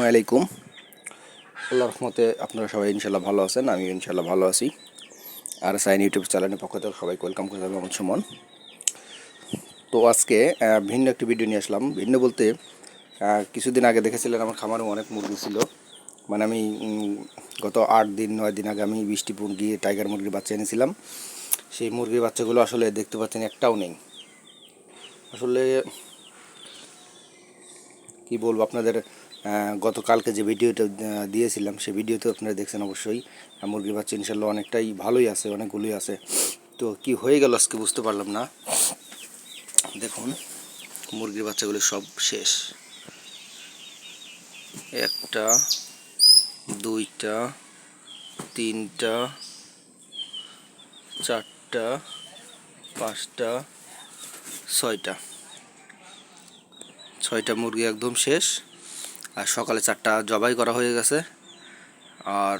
আসসালামু আলাইকুম। আল্লাহ রহমতে আপনারা সবাই ইনশাল্লাহ ভালো আছেন আমি ইনশাল্লাহ ভালো আছি। আর সাইন ইউটিউব চ্যানেলের পক্ষ থেকে সবাইকে ওয়েলকাম করে হবে আমার সুমন। তো আজকে ভিন্ন একটি ভিডিও নিয়ে আসলাম। ভিন্ন বলতে কিছুদিন আগে দেখেছিলেন আমার খামারে অনেক মুরগি ছিল। মানে আমি গত আট দিন, নয় দিন আগে আমি বৃষ্টি মুরগি টাইগার মুরগির বাচ্চা এনেছিলাম। সেই মুরগির বাচ্চাগুলো আসলে দেখতে পাচ্ছেন একটাও নেই। আসলে কি বলব, আপনাদের গতকালকে যে ভিডিওটা দিয়েছিলাম সেই ভিডিওতে আপনারা দেখছেন অবশ্যই। মুরগির বাচ্চা ইনশাল্লাহ অনেকটাই ভালোই আছে, অনেকগুলোই আছে। তো কি হয়ে গেল আজকে বুঝতে পারলাম না। দেখুন, মুরগির বাচ্চাগুলো সব শেষ। একটা, দুইটা, তিনটা, চারটা, পাঁচটা, ছয়টা। ছয়টা মুরগি একদম শেষ। আর সকালে চারটা জবাই করা হয়ে গেছে। আর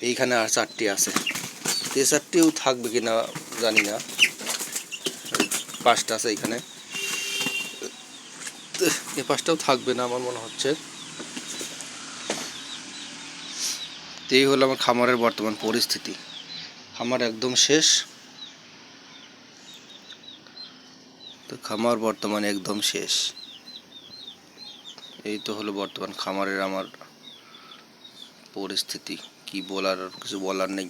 এইখানে আর চারটি আছে। তো চারটিও থাকবে কিনা জানি না। পাঁচটা আছে এইখানে। এ পাঁচটাও থাকবে না আমার মনে হচ্ছে। এই হলো আমার খামারের বর্তমান পরিস্থিতি। খামার একদম শেষ। তো খামার বর্তমানে একদম শেষ। এই তো হলো বর্তমান খামারের আমার পরিস্থিতি। কি বলার, আর কিছু বলার নেই।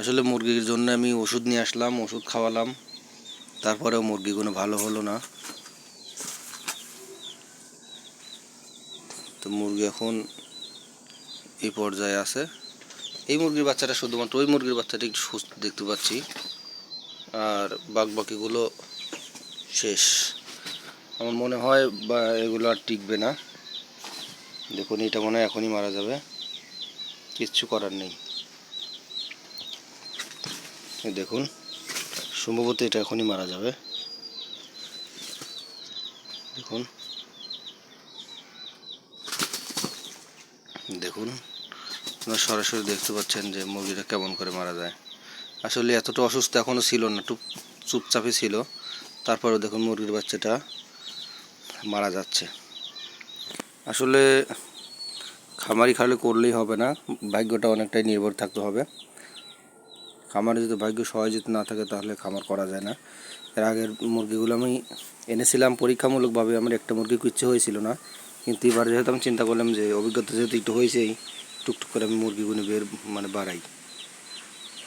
আসলে মুরগির জন্য আমি ওষুধ নিয়ে আসলাম, ওষুধ খাওয়ালাম। তারপরেও মুরগিগুলো ভালো হলো না। তো মুরগি এখন এই পর্যায়ে আছে। এই মুরগির বাচ্চাটা শুধুমাত্র, ওই মুরগির বাচ্চাটা একটু সুস্থ দেখতে পাচ্ছি। আর বাদ বাকিগুলো শেষ। আমার মনে হয় বা এগুলো আর টিকবে না। দেখুন, এটা মনে হয় এখনই মারা যাবে। কিচ্ছু করার নেই। দেখুন, সম্ভবত এটা এখনই মারা যাবে। দেখুন। দেখুন, আপনারা সরাসরি দেখতে পাচ্ছেন যে মুরগিটা কেমন করে মারা যায়। আসলে এতটা অসুস্থ এখনও ছিল না, একটু চুপচাপই ছিল। তারপরেও দেখুন মুরগির বাচ্চাটা মারা যাচ্ছে। আসলে খামারি খালে করলেই হবে না, ভাগ্যটা অনেকটাই নির্ভর থাকতে হবে। খামারে যদি ভাগ্য সহযোগিতা না থাকে তাহলে খামার করা যায় না। এর আগের মুরগিগুলো আমি এনেছিলাম, পরীক্ষামূলকভাবে আমার একটা মুরগি ইচ্ছে হয়েছিল না। কিন্তু এবার যেহেতু আমি চিন্তা করলাম যে অভিজ্ঞতা যেহেতু একটু হয়েছেই, টুকটুক করে আমি মুরগিগুলো বের মানে বাড়াই।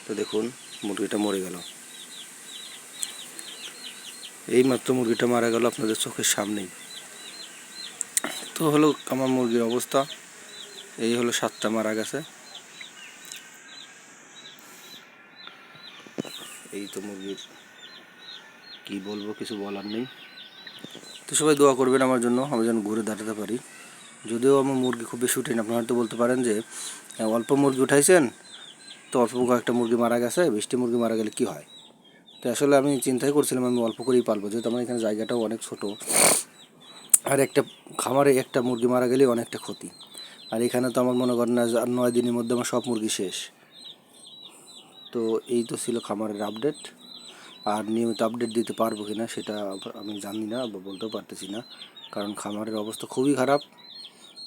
তো দেখুন, মুরগিটা মরে গেল। এই মাত্র মুরগিটা মারা গেল আপনাদের চোখের সামনেই। তো হলো আমার মুরগির অবস্থা। এই হলো সাতটা মারা গেছে। এই তো মুরগির কি বলব, কিছু বলার নেই। তো সবাই দোয়া করবেন আমার জন্য, আমি যেন ঘুরে দাঁড়াতে পারি। যদিও আমার মুরগি খুব বেশি উঠেনি, আপনারা হয়তো বলতে পারেন যে, অল্প মুরগি উঠাইছেন, তো অল্প একটা মুরগি মারা গেছে বৃষ্টি মুরগি মারা গেলে কি হয়? তো আসলে আমি চিন্তাই করছিলাম, আমি অল্প করেই পালবো। যেহেতু আমার এখানে জায়গাটাও অনেক ছোট, আর একটা খামারে একটা মুরগি মারা গেলেই অনেকটা ক্ষতি। আর এখানে তো আমার মনে করেন না আর নয় দিনের মধ্যে আমার সব মুরগি শেষ। তো এই তো ছিল খামারের আপডেট আর নিয়মিত আপডেট দিতে পারব কি না সেটা আমি জানি না বা বলতেও পারতেছি না। কারণ খামারের অবস্থা খুবই খারাপ।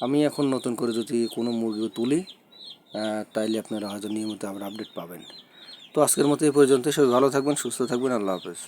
আমি এখন নতুন করে যদি কোনো মুরগি তুলি তাইলে আপনারা হয়তো নিয়মিত আবার আপডেট পাবেন। তো আজকের মতো এই পর্যন্ত সবাই ভালো থাকবেন সুস্থ থাকবেন। আল্লাহ হাফেজ।